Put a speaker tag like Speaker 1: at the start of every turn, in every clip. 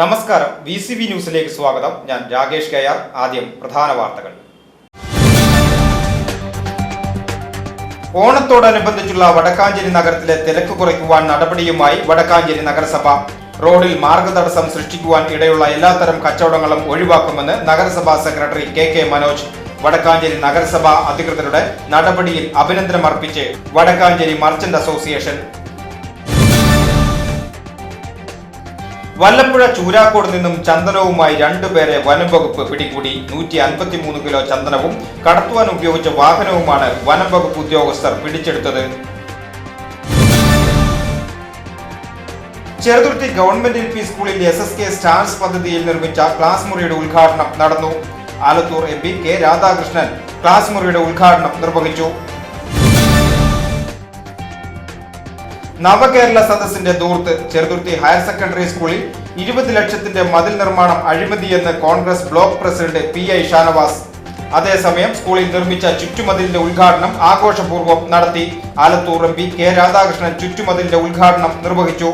Speaker 1: നമസ്കാരം. V C B ന്യൂസിലേക്ക് സ്വാഗതം. ഞാൻ രാകേഷ് കെ ആർ ആദ്യം പ്രധാന വാർത്തകൾ. ഓണത്തോടനുബന്ധിച്ചുള്ള വടക്കാഞ്ചേരി നഗരത്തിലെ തിരക്ക് കുറയ്ക്കുവാൻ നടപടിയുമായി വടക്കാഞ്ചേരി നഗരസഭ. റോഡിൽ മാർഗതടസ്സം സൃഷ്ടിക്കുവാൻ ഇടയുള്ള എല്ലാത്തരം കച്ചവടങ്ങളും ഒഴിവാക്കുമെന്ന് നഗരസഭാ secretary K K Manoj Vadakkanchery നഗരസഭാ അധികൃതരുടെ നടപടിയിൽ അഭിനന്ദനം അർപ്പിച്ച് വടക്കാഞ്ചേരി മർച്ചന്റ് അസോസിയേഷൻ വല്ലപ്പുഴ ചൂരാക്കോട് നിന്നും ചന്ദനവുമായി രണ്ടുപേരെ വനം വകുപ്പ് പിടികൂടി. നൂറ്റി അൻപത്തിമൂന്ന് കിലോ ചന്ദനവും കടത്തുവാൻ ഉപയോഗിച്ച വാഹനവുമാണ് വനം വകുപ്പ് ഉദ്യോഗസ്ഥർ പിടിച്ചെടുത്തത്. ചെറുതുരുത്തി ഗവൺമെന്റ് എൽ പി സ്കൂളിൽ എസ് എസ് കെ സ്റ്റാർസ് പദ്ധതിയിൽ നിർമ്മിച്ച ക്ലാസ് മുറിയുടെ ഉദ്ഘാടനം നടന്നു. Alathur M P K Radhakrishnan class മുറിയുടെ ഉദ്ഘാടനം നിർവഹിച്ചു. നവകേരള സദസ്സിന്റെ ദൂർത്ത് ചെറുതുർത്തി ഹയർ സെക്കൻഡറി സ്കൂളിൽ ഇരുപത് ലക്ഷത്തിന്റെ മതിൽ നിർമ്മാണം അഴിമതിയെന്ന് Congress block president P I Shanavas. അതേസമയം സ്കൂളിൽ നിർമ്മിച്ച ചുറ്റുമതിലിന്റെ ഉദ്ഘാടനം ആഘോഷപൂർവം നടത്തി Alathur M P K Radhakrishnan ചുറ്റുമതിലിന്റെ ഉദ്ഘാടനം നിർവഹിച്ചു.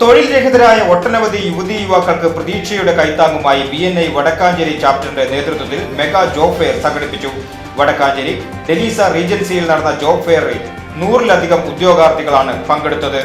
Speaker 1: തൊഴിൽ രഹിതരായ ഒട്ടനവധി യുവതി യുവാക്കൾക്ക് പ്രതീക്ഷയുടെ കൈത്താങ്ങുമായി ബി എൻ ഐ വടക്കാഞ്ചേരി ചാപ്റ്ററിന്റെ നേതൃത്വത്തിൽ മെഗാ ജോബ് ഫെയർ സംഘടിപ്പിച്ചു. വടക്കാഞ്ചേരി ഡെലീസ റീജൻസിയിൽ നടന്ന ജോബ് ഫെയറിൽ നൂറിലധികം ഉദ്യോഗാർത്ഥികളാണ് പങ്കെടുത്തത്.